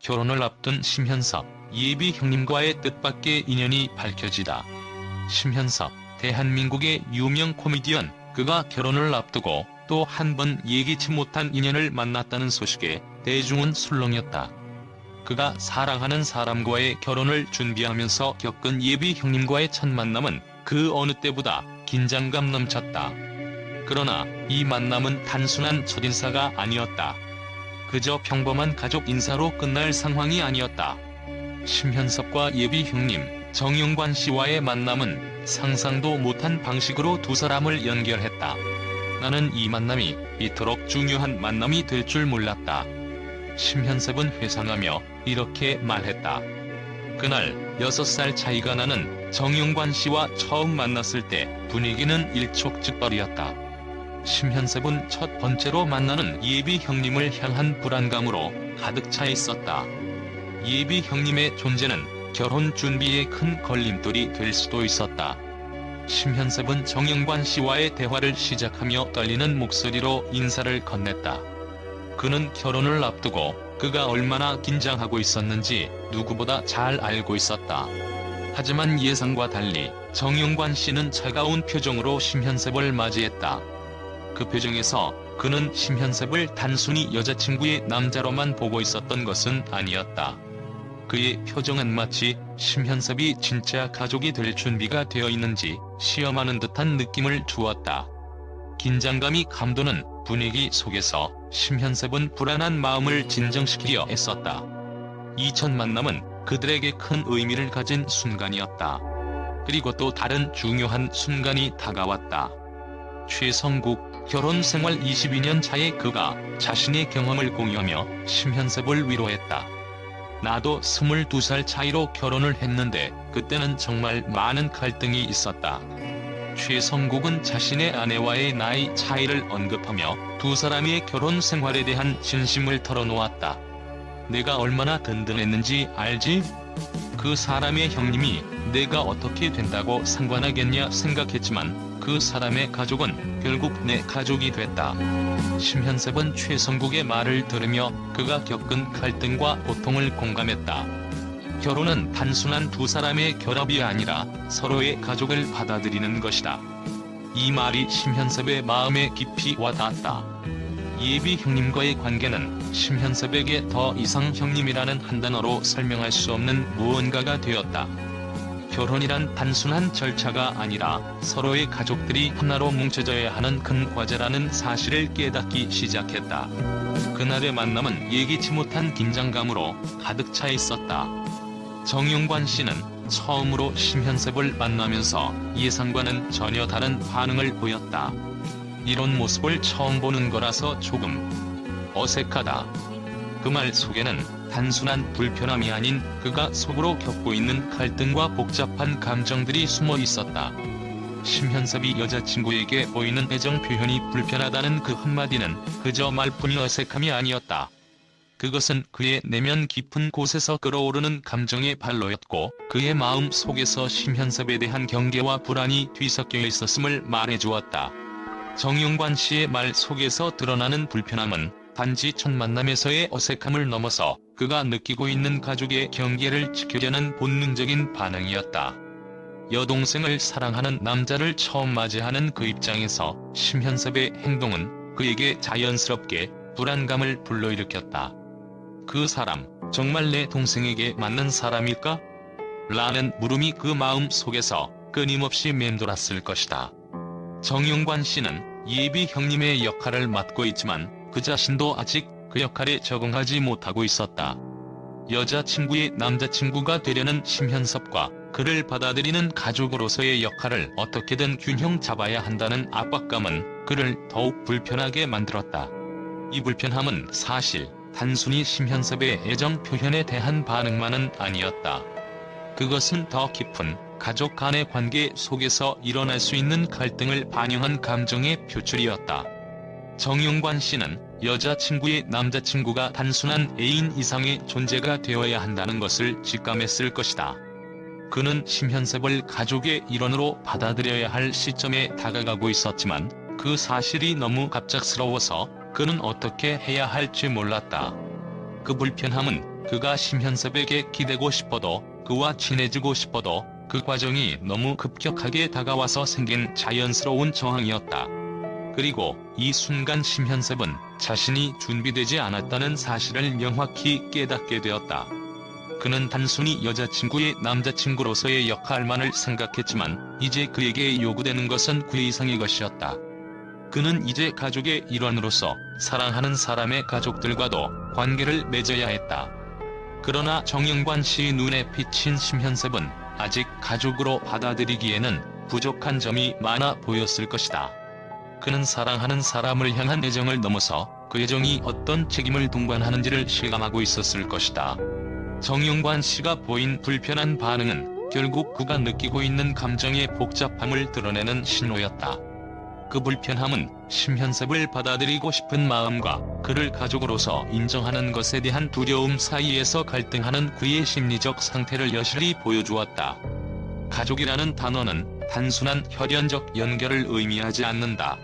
결혼을 앞둔 심현섭, 예비 형님과의 뜻밖의 인연이 밝혀지다. 심현섭, 대한민국의 유명 코미디언, 그가 결혼을 앞두고 또 한 번 예기치 못한 인연을 만났다는 소식에 대중은 술렁였다. 그가 사랑하는 사람과의 결혼을 준비하면서 겪은 예비 형님과의 첫 만남은 그 어느 때보다 긴장감 넘쳤다. 그러나 이 만남은 단순한 첫인사가 아니었다. 그저 평범한 가족 인사로 끝날 상황이 아니었다. 심현섭과 예비 형님, 정용관 씨와의 만남은 상상도 못한 방식으로 두 사람을 연결했다. 나는 이 만남이 이토록 중요한 만남이 될 줄 몰랐다. 심현섭은 회상하며 이렇게 말했다. 그날 6살 차이가 나는 정용관 씨와 처음 만났을 때 분위기는 일촉즉발이었다. 심현섭은 첫 번째로 만나는 예비 형님을 향한 불안감으로 가득 차 있었다. 예비 형님의 존재는 결혼 준비에 큰 걸림돌이 될 수도 있었다. 심현섭은 정영관 씨와의 대화를 시작하며 떨리는 목소리로 인사를 건넸다. 그는 결혼을 앞두고 그가 얼마나 긴장하고 있었는지 누구보다 잘 알고 있었다. 하지만 예상과 달리 정영관 씨는 차가운 표정으로 심현섭을 맞이했다. 그 표정에서 그는 심현섭을 단순히 여자친구의 남자로만 보고 있었던 것은 아니었다. 그의 표정은 마치 심현섭이 진짜 가족이 될 준비가 되어 있는지 시험하는 듯한 느낌을 주었다. 긴장감이 감도는 분위기 속에서 심현섭은 불안한 마음을 진정시키려 애썼다. 이첫 만남은 그들에게 큰 의미를 가진 순간이었다. 그리고 또 다른 중요한 순간이 다가왔다. 최성국 결혼 생활 22년 차의 그가 자신의 경험을 공유하며 심현섭을 위로했다. 나도 22살 차이로 결혼을 했는데 그때는 정말 많은 갈등이 있었다. 최성국은 자신의 아내와의 나이 차이를 언급하며 두 사람의 결혼 생활에 대한 진심을 털어놓았다. 내가 얼마나 든든했는지 알지? 그 사람의 형님이 내가 어떻게 된다고 상관하겠냐 생각했지만 그 사람의 가족은 결국 내 가족이 됐다. 심현섭은 최성국의 말을 들으며 그가 겪은 갈등과 고통을 공감했다. 결혼은 단순한 두 사람의 결합이 아니라 서로의 가족을 받아들이는 것이다. 이 말이 심현섭의 마음에 깊이 와닿았다. 예비 형님과의 관계는 심현섭에게 더 이상 형님이라는 한 단어로 설명할 수 없는 무언가가 되었다. 결혼이란 단순한 절차가 아니라 서로의 가족들이 하나로 뭉쳐져야 하는 큰 과제라는 사실을 깨닫기 시작했다. 그날의 만남은 예기치 못한 긴장감으로 가득 차 있었다. 정용관 씨는 처음으로 심현섭을 만나면서 예상과는 전혀 다른 반응을 보였다. 이런 모습을 처음 보는 거라서 조금 어색하다. 그 말 속에는 단순한 불편함이 아닌 그가 속으로 겪고 있는 갈등과 복잡한 감정들이 숨어 있었다. 심현섭이 여자친구에게 보이는 애정 표현이 불편하다는 그 한마디는 그저 말뿐이 어색함이 아니었다. 그것은 그의 내면 깊은 곳에서 끓어오르는 감정의 발로였고 그의 마음 속에서 심현섭에 대한 경계와 불안이 뒤섞여 있었음을 말해주었다. 정용관 씨의 말 속에서 드러나는 불편함은 단지 첫 만남에서의 어색함을 넘어서 그가 느끼고 있는 가족의 경계를 지키려는 본능적인 반응이었다. 여동생을 사랑하는 남자를 처음 맞이하는 그 입장에서 심현섭의 행동은 그에게 자연스럽게 불안감을 불러일으켰다. 그 사람, 정말 내 동생에게 맞는 사람일까? 라는 물음이 그 마음 속에서 끊임없이 맴돌았을 것이다. 정용관 씨는 예비 형님의 역할을 맡고 있지만 그 자신도 아직 그 역할에 적응하지 못하고 있었다. 여자친구의 남자친구가 되려는 심현섭과 그를 받아들이는 가족으로서의 역할을 어떻게든 균형 잡아야 한다는 압박감은 그를 더욱 불편하게 만들었다. 이 불편함은 사실 단순히 심현섭의 애정 표현에 대한 반응만은 아니었다. 그것은 더 깊은 가족 간의 관계 속에서 일어날 수 있는 갈등을 반영한 감정의 표출이었다. 정용관 씨는 여자친구의 남자친구가 단순한 애인 이상의 존재가 되어야 한다는 것을 직감했을 것이다. 그는 심현섭을 가족의 일원으로 받아들여야 할 시점에 다가가고 있었지만 그 사실이 너무 갑작스러워서 그는 어떻게 해야 할지 몰랐다. 그 불편함은 그가 심현섭에게 기대고 싶어도 그와 친해지고 싶어도 그 과정이 너무 급격하게 다가와서 생긴 자연스러운 저항이었다. 그리고 이 순간 심현섭은 자신이 준비되지 않았다는 사실을 명확히 깨닫게 되었다. 그는 단순히 여자친구의 남자친구로서의 역할만을 생각했지만 이제 그에게 요구되는 것은 그 이상의 것이었다. 그는 이제 가족의 일원으로서 사랑하는 사람의 가족들과도 관계를 맺어야 했다. 그러나 정영관 씨의 눈에 비친 심현섭은 아직 가족으로 받아들이기에는 부족한 점이 많아 보였을 것이다. 그는 사랑하는 사람을 향한 애정을 넘어서 그 애정이 어떤 책임을 동반하는지를 실감하고 있었을 것이다. 정영관 씨가 보인 불편한 반응은 결국 그가 느끼고 있는 감정의 복잡함을 드러내는 신호였다. 그 불편함은 심현섭을 받아들이고 싶은 마음과 그를 가족으로서 인정하는 것에 대한 두려움 사이에서 갈등하는 그의 심리적 상태를 여실히 보여주었다. 가족이라는 단어는 단순한 혈연적 연결을 의미하지 않는다.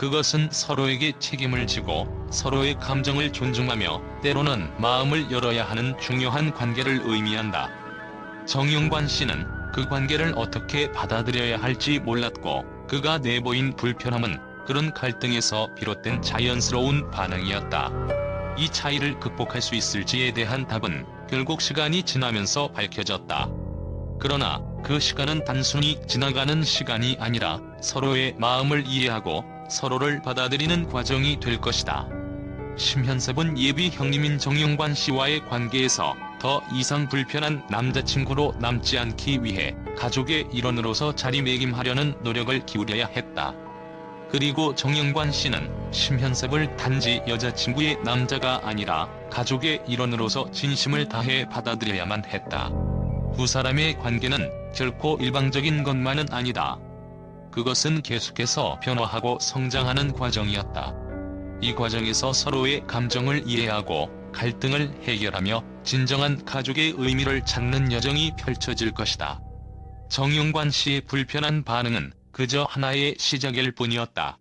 그것은 서로에게 책임을 지고 서로의 감정을 존중하며 때로는 마음을 열어야 하는 중요한 관계를 의미한다. 정용관 씨는 그 관계를 어떻게 받아들여야 할지 몰랐고 그가 내보인 불편함은 그런 갈등에서 비롯된 자연스러운 반응이었다. 이 차이를 극복할 수 있을지에 대한 답은 결국 시간이 지나면서 밝혀졌다. 그러나 그 시간은 단순히 지나가는 시간이 아니라 서로의 마음을 이해하고 서로를 받아들이는 과정이 될 것이다. 심현섭은 예비 형님인 정용관 씨와의 관계에서 더 이상 불편한 남자친구로 남지 않기 위해 가족의 일원으로서 자리매김하려는 노력을 기울여야 했다. 그리고 정영관 씨는 심현섭을 단지 여자친구의 남자가 아니라 가족의 일원으로서 진심을 다해 받아들여야만 했다. 두 사람의 관계는 결코 일방적인 것만은 아니다. 그것은 계속해서 변화하고 성장하는 과정이었다. 이 과정에서 서로의 감정을 이해하고 갈등을 해결하며 진정한 가족의 의미를 찾는 여정이 펼쳐질 것이다. 정용관 씨의 불편한 반응은 그저 하나의 시작일 뿐이었다.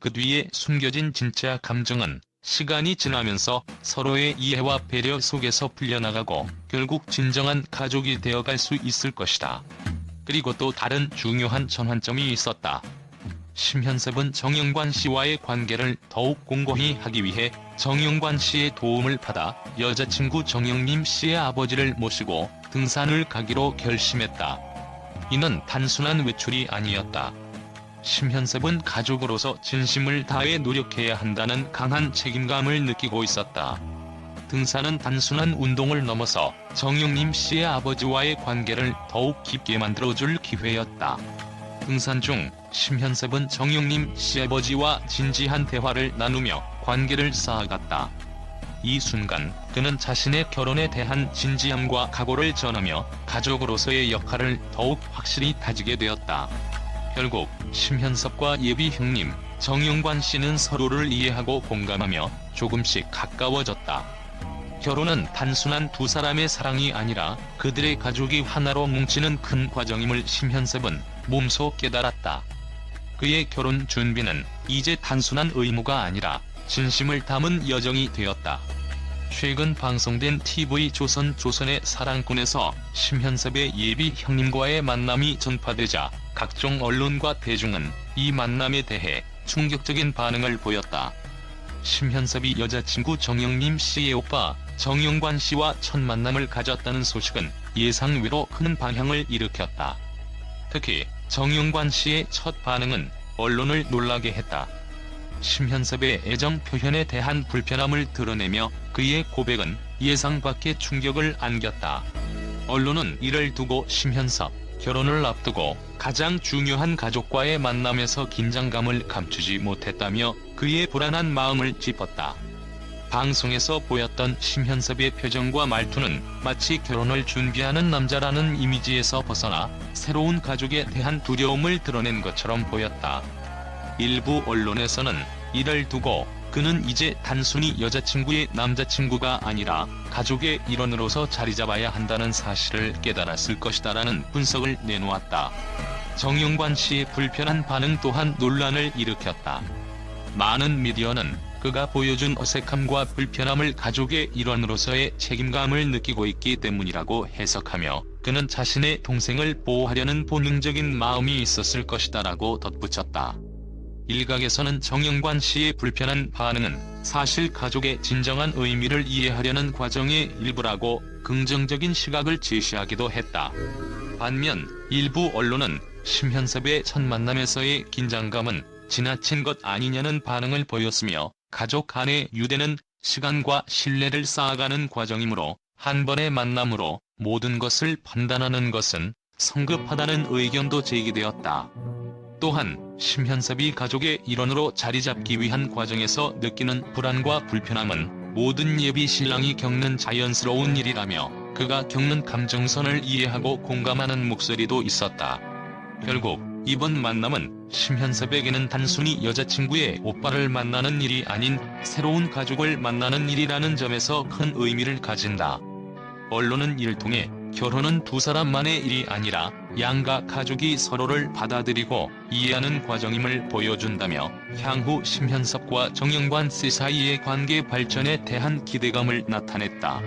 그 뒤에 숨겨진 진짜 감정은 시간이 지나면서 서로의 이해와 배려 속에서 풀려나가고 결국 진정한 가족이 되어갈 수 있을 것이다. 그리고 또 다른 중요한 전환점이 있었다. 심현섭은 정영관 씨와의 관계를 더욱 공고히 하기 위해 정영관 씨의 도움을 받아 여자친구 정영림 씨의 아버지를 모시고 등산을 가기로 결심했다. 이는 단순한 외출이 아니었다. 심현섭은 가족으로서 진심을 다해 노력해야 한다는 강한 책임감을 느끼고 있었다. 등산은 단순한 운동을 넘어서 정영림 씨의 아버지와의 관계를 더욱 깊게 만들어줄 기회였다. 등산 중 심현섭은 정영림 시아버지와 진지한 대화를 나누며 관계를 쌓아갔다. 이 순간 그는 자신의 결혼에 대한 진지함과 각오를 전하며 가족으로서의 역할을 더욱 확실히 다지게 되었다. 결국 심현섭과 예비 형님 정용관 씨는 서로를 이해하고 공감하며 조금씩 가까워졌다. 결혼은 단순한 두 사람의 사랑이 아니라 그들의 가족이 하나로 뭉치는 큰 과정임을 심현섭은 몸소 깨달았다. 그의 결혼 준비는 이제 단순한 의무가 아니라 진심을 담은 여정이 되었다. 최근 방송된 TV 조선 조선의 사랑꾼에서 심현섭의 예비 형님과의 만남이 전파되자 각종 언론과 대중은 이 만남에 대해 충격적인 반응을 보였다. 심현섭이 여자친구 정영림 씨의 오빠 정영관 씨와 첫 만남을 가졌다는 소식은 예상외로 큰 방향을 일으켰다. 특히 정영관 씨의 첫 반응은 언론을 놀라게 했다. 심현섭의 애정 표현에 대한 불편함을 드러내며 그의 고백은 예상 밖의 충격을 안겼다. 언론은 이를 두고 심현섭, 결혼을 앞두고 가장 중요한 가족과의 만남에서 긴장감을 감추지 못했다며 그의 불안한 마음을 짚었다. 방송에서 보였던 심현섭의 표정과 말투는 마치 결혼을 준비하는 남자라는 이미지에서 벗어나 새로운 가족에 대한 두려움을 드러낸 것처럼 보였다. 일부 언론에서는 이를 두고 그는 이제 단순히 여자친구의 남자친구가 아니라 가족의 일원으로서 자리 잡아야 한다는 사실을 깨달았을 것이다라는 분석을 내놓았다. 정영관 씨의 불편한 반응 또한 논란을 일으켰다. 많은 미디어는 그가 보여준 어색함과 불편함을 가족의 일원으로서의 책임감을 느끼고 있기 때문이라고 해석하며 그는 자신의 동생을 보호하려는 본능적인 마음이 있었을 것이다라고 덧붙였다. 일각에서는 정영관 씨의 불편한 반응은 사실 가족의 진정한 의미를 이해하려는 과정의 일부라고 긍정적인 시각을 제시하기도 했다. 반면 일부 언론은 심현섭의 첫 만남에서의 긴장감은 지나친 것 아니냐는 반응을 보였으며 가족 간의 유대는 시간과 신뢰를 쌓아가는 과정이므로 한 번의 만남으로 모든 것을 판단하는 것은 성급하다는 의견도 제기되었다. 또한 심현섭이 가족의 일원으로 자리 잡기 위한 과정에서 느끼는 불안과 불편함은 모든 예비 신랑이 겪는 자연스러운 일이라며 그가 겪는 감정선을 이해하고 공감하는 목소리도 있었다. 결국 이번 만남은 심현섭에게는 단순히 여자친구의 오빠를 만나는 일이 아닌 새로운 가족을 만나는 일이라는 점에서 큰 의미를 가진다. 언론은 이를 통해 결혼은 두 사람만의 일이 아니라 양가 가족이 서로를 받아들이고 이해하는 과정임을 보여준다며 향후 심현섭과 정영관 씨 사이의 관계 발전에 대한 기대감을 나타냈다.